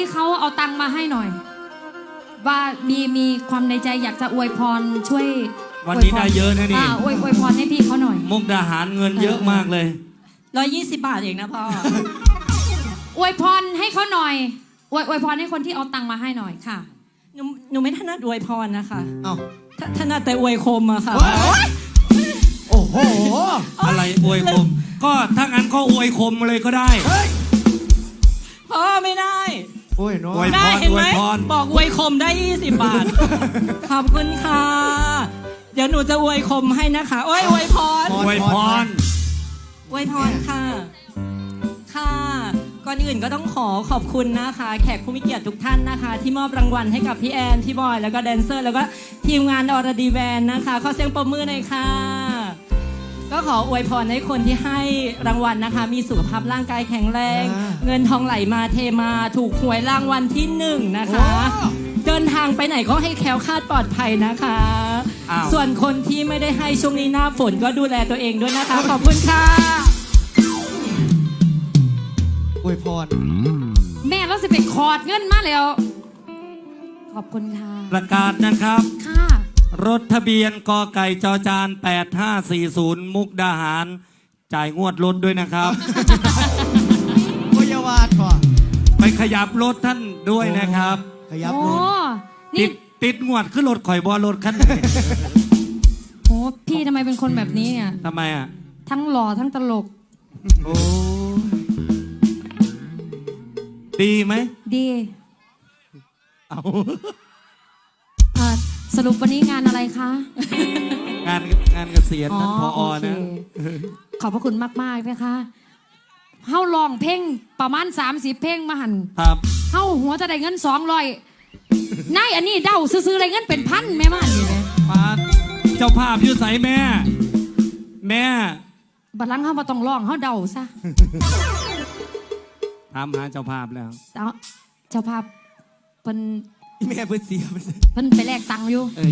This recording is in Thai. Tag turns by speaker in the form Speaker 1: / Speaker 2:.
Speaker 1: รคนที่เขาเอาตังค์มาให้หน่อย ว่ามีมี
Speaker 2: ค
Speaker 1: วามใน
Speaker 2: ใจอยาก
Speaker 1: จะอวยพรช่วย
Speaker 2: วันนี้
Speaker 1: วยพร
Speaker 2: ได้เยอะนะนี่า
Speaker 1: อวยอวยพรให้พี่เขาหน่อย
Speaker 2: มุกดาหารเงินเยอะมากเลย
Speaker 3: ร้อยยี่สิบบาทเองนะพ่อ
Speaker 1: อวยพรให้เขาหน่อย อวยอวยพรให้คนที่เอาตังค์มาให้หน่อยค่ะ
Speaker 3: หนูหนูไม่ถนัดอวยพรนะคะ
Speaker 4: เอ้า
Speaker 3: ถถนัดแต่อวยคมอะค่ะ
Speaker 4: โอ้โห
Speaker 2: อะไรอวยคม ก็ถ้างั้นก็อวยคมเลยก็ได้
Speaker 3: พ่อไม่ได้
Speaker 4: โอ้ยน้อ
Speaker 2: โอ้
Speaker 4: ย
Speaker 2: ย
Speaker 3: ได้เห็นไหม
Speaker 2: อวยพร
Speaker 3: บอกอวยคมได้ 20 บาท ขอบคุณค่ะ เดี๋ยวหนูจะอวยคมให้นะคะโอ้ยอวยพร
Speaker 2: อวยพร
Speaker 3: อวยพรค่ะ ค่ะ ก่อนอื่นก็ต้องขอขอบคุณนะคะ แขกผู้มีเกียรติทุกท่านนะคะ ที่มอบรางวัลให้กับพี่แอน พี่บอย แล้วก็แดนเซอร์ แล้วก็ทีมงานอรดีแวนนะคะ ขอเสียงปรบมือหน่อยค่ะก็ ขออวยพรให้คนที่ให้รางวัลนะคะ มีสุขภาพร่างกายแข็งแรง
Speaker 4: อ่า
Speaker 3: เงินทองไหลมาเทมาถูกหวยรางวัลที่หนึ่งนะคะ เดินทางไปไหนก็ให้แคล้วคลาดปลอดภัยนะคะ
Speaker 2: อ้าว
Speaker 3: ส่วนคนที่ไม่ได้ให้ช่วงนี้หน้าฝนก็ดูแลตัวเองด้วยนะคะ ขอบคุณค่ะ
Speaker 4: อวยพร
Speaker 1: แม่เราสิไปคอดเงินมาแล้ว ขอบคุณค่ะ
Speaker 2: ประกาศนะครับ
Speaker 1: ค่ะ
Speaker 2: รถทะเบียนกอไก่จอจาน 8540 มุกดาหาร จ่ายงวดรถด้วยนะครับ
Speaker 4: โอ้ยาวาดก่อ
Speaker 2: ไปขยับรถท่านด้วยนะครับ
Speaker 4: ขยับ
Speaker 1: โอ้
Speaker 4: รถ
Speaker 2: ติ
Speaker 1: นี่
Speaker 2: ดติดงวดขึ้นรถข่อยบอรถคันไหน
Speaker 1: โอ้พี่ทำไมเป็นคนแบบนี้เนี่ย
Speaker 2: ทำไมอะ
Speaker 1: ทั้งหล่อทั้งตลก
Speaker 2: โอ้ดีไหม
Speaker 1: ดี
Speaker 2: เอา
Speaker 1: สรุปวันนี้งานอะไรคะ
Speaker 2: งานงานเกษียณท่านพอ
Speaker 1: โอเค
Speaker 2: นะ
Speaker 1: ขอบพระคุณมาก ๆ นะคะเฮาลองเพลงประมาณ 30 เพลงมาหัน
Speaker 2: ครับ
Speaker 1: เฮาหัวจะได้เงินสองร้อยนายอันนี้เดาซื้อๆได้เงินเป็นพันแม่มันนี่นะ
Speaker 2: มาเจ้าภาพอยู่ใสแม่ แม่
Speaker 1: บัดหลังเฮาบ่ต้องร้องเฮาเดาซะ
Speaker 2: ถามหาเจ้าภาพแล้ว
Speaker 1: เอาเจ้าภาพเพิ่น
Speaker 4: แม่เพื่อนเสียไป
Speaker 1: เพิ่นไปแลกตังค์อยู่
Speaker 2: เออ